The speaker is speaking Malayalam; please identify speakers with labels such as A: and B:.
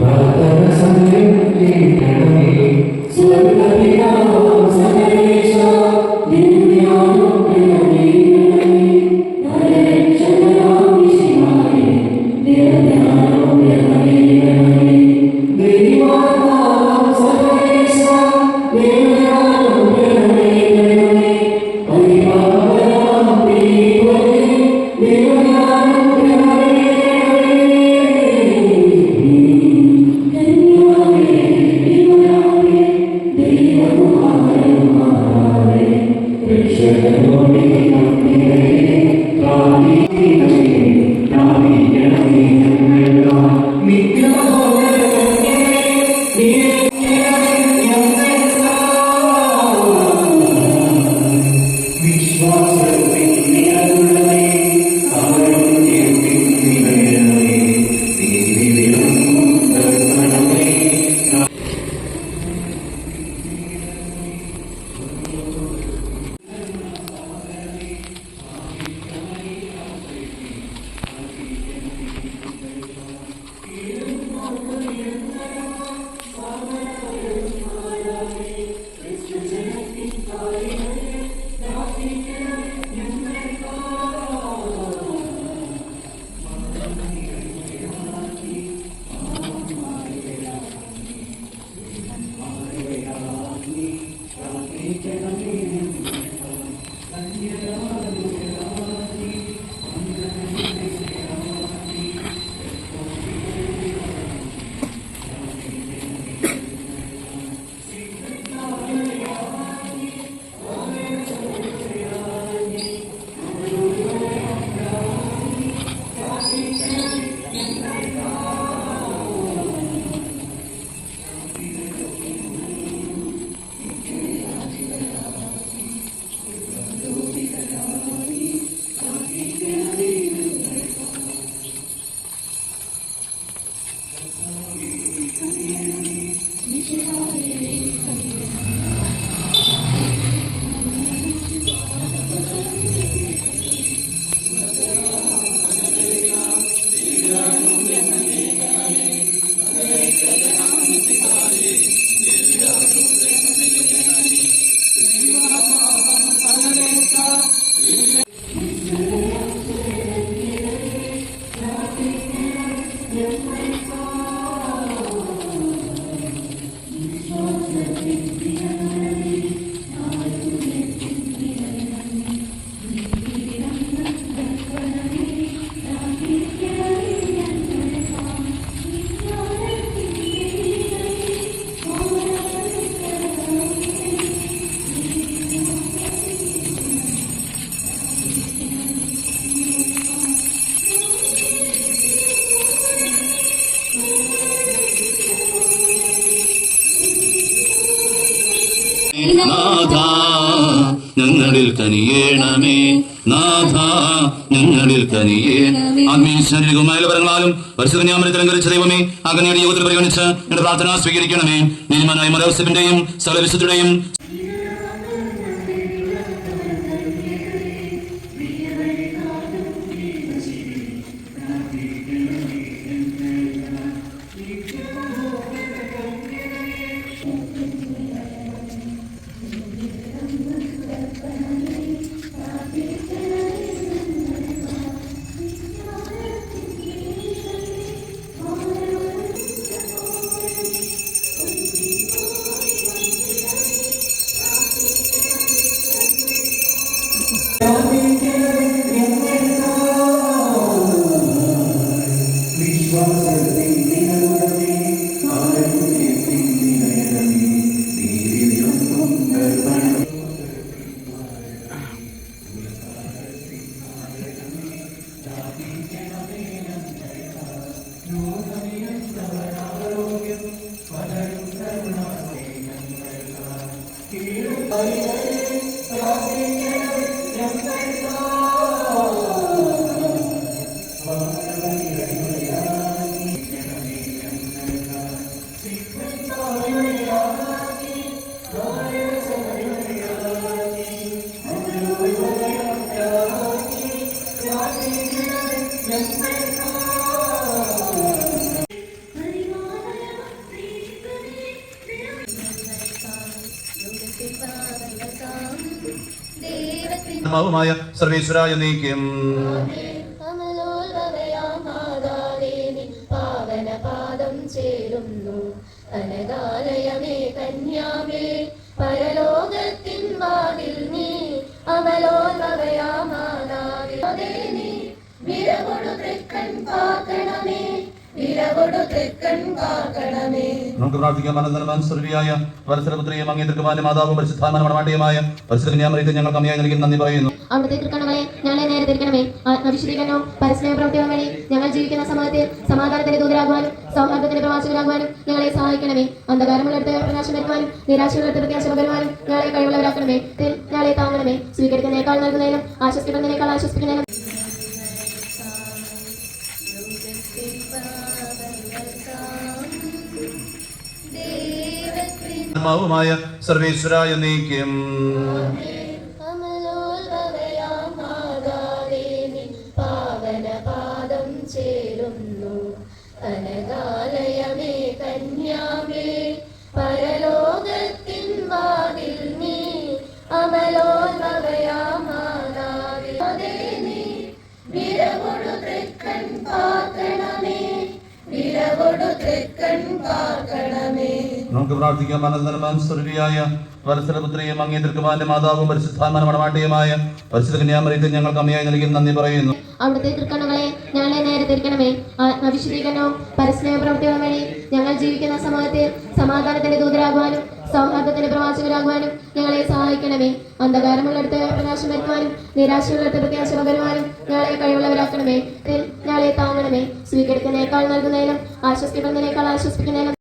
A: ഭക്തസംഘം രക്ഷകനോടി നമ്മിലെ നാഥ ഞങ്ങളിൽ കനിയേണമേ. നാഥ ഞങ്ങളിൽ കനിയേ ആത്മീയ ശാരീരികവുമായ പരങ്ങളാലും പരിശുദ്ധ ഞാമനത്തിൽ അലങ്കരിച്ച ദൈവമേ അകനയുടെ യോഗത്തിൽ പരിഗണിച്ച് എന്റെ പ്രാർത്ഥന സ്വീകരിക്കണമേ. നീതിമാനായ മലവസത്തിന്റെയും സകല വിശുദ്ധയുടെയും you
B: ആത്മാവുമായ സർവേശ്വരായ നീക്കും.
C: ചേരുന്നു. അനകാലയമേ കന്യാമേ നീ നീ വിരകൊടു തൃക്കൺ കാക്കണമേ
B: നമുക്ക് പ്രാർത്ഥിക്കാം. അനന്തരമാൻ സർവിയായ വത്സരപുത്രിയും അങ്ങേതൃക്കുമാന്റെ മാതാവും പരിശുദ്ധാത്മാന മണവാട്ടിയുമായ പരിശുദ്ധ ഞങ്ങൾക്ക് അമ്മയായി നൽകി നന്ദി പറയുന്നു.
C: അവിടുത്തെ തൃക്കണ്ണുകളെ ഞങ്ങളെ നേരെ തിരിക്കണമേ ആത്മവിശുദ്ധീകരണവും പരസ്നേഹ പ്രവർത്തികളും വഴി ഞങ്ങൾ ജീവിക്കുന്ന സമൂഹത്തെ സമാധാനത്തിന്റെ ദൂതരാകുവാനും സൗഹാർദ്ദത്തിന്റെ പ്രവാസികളാകുവാനും ഞങ്ങളെ സഹായിക്കണമേ. അന്ധകാരമുള്ളിടത്ത് പ്രകാശം വരുവാനും നിരാശയുള്ളിടത്ത് പ്രത്യാശ പകരുവാനും ഞങ്ങളെ കഴിവുള്ളവരാക്കണമേ. ഇതിൽ ഞങ്ങളെ താങ്ങണമേ. സ്വീകരിക്കുന്നതിനേക്കാൾ നൽകുന്നതിനും ആശ്വസിക്കുന്നതിനേക്കാൾ ആശ്വസിക്കുന്നതിനും
B: ആത്മാവുമായ സർവേശ്വരായ നീക്കും.
C: ചേരുന്നു. അനകാലയമേ കന്യാമേ
B: നമുക്ക് പ്രാർത്ഥിക്കാം. അനന്തരമാൻ സർവിയായ അങ്ങേ അങ്ങേതൃക്കുമാന്റെ മാതാവും പരിശുദ്ധാത്മാന മണവാട്ടിയുമായ പരിശുദ്ധ കന്യാമറിയത്തെ ഞങ്ങൾക്ക് അമ്മയായി നൽകി നന്ദി പറയുന്നു.
C: അവിടുത്തെ തൃക്കണ്ണുകളെ ഞങ്ങളെ നേരെ തിരിക്കണമേ. ആത്മവിശുദ്ധീകരണവും പരസ്നേഹ പ്രവർത്തികളും വഴി ഞങ്ങൾ ജീവിക്കുന്ന സമൂഹത്തെ സമാധാനത്തിന്റെ ദൂതരാകുവാനും സൗഹാർദ്ദത്തിന്റെ പ്രവാചകരാകുവാനും ഞങ്ങളെ സഹായിക്കണമേ. അന്ധകാരമുള്ളിടത്ത് പ്രകാശം വരുത്തുവാനും നിരാശയുള്ളിടത്ത് പ്രത്യാശ പകരുവാനും ഞങ്ങളെ കഴിവുള്ളവരാക്കണമേ. ഞങ്ങളെ താങ്ങണമേ. സ്വീകരിക്കുന്നതിനേക്കാൾ നൽകുന്നതിനും ആശ്വസിക്കപ്പെടുന്നതിനേക്കാൾ ആശ്വസിപ്പിക്കുന്നതിനും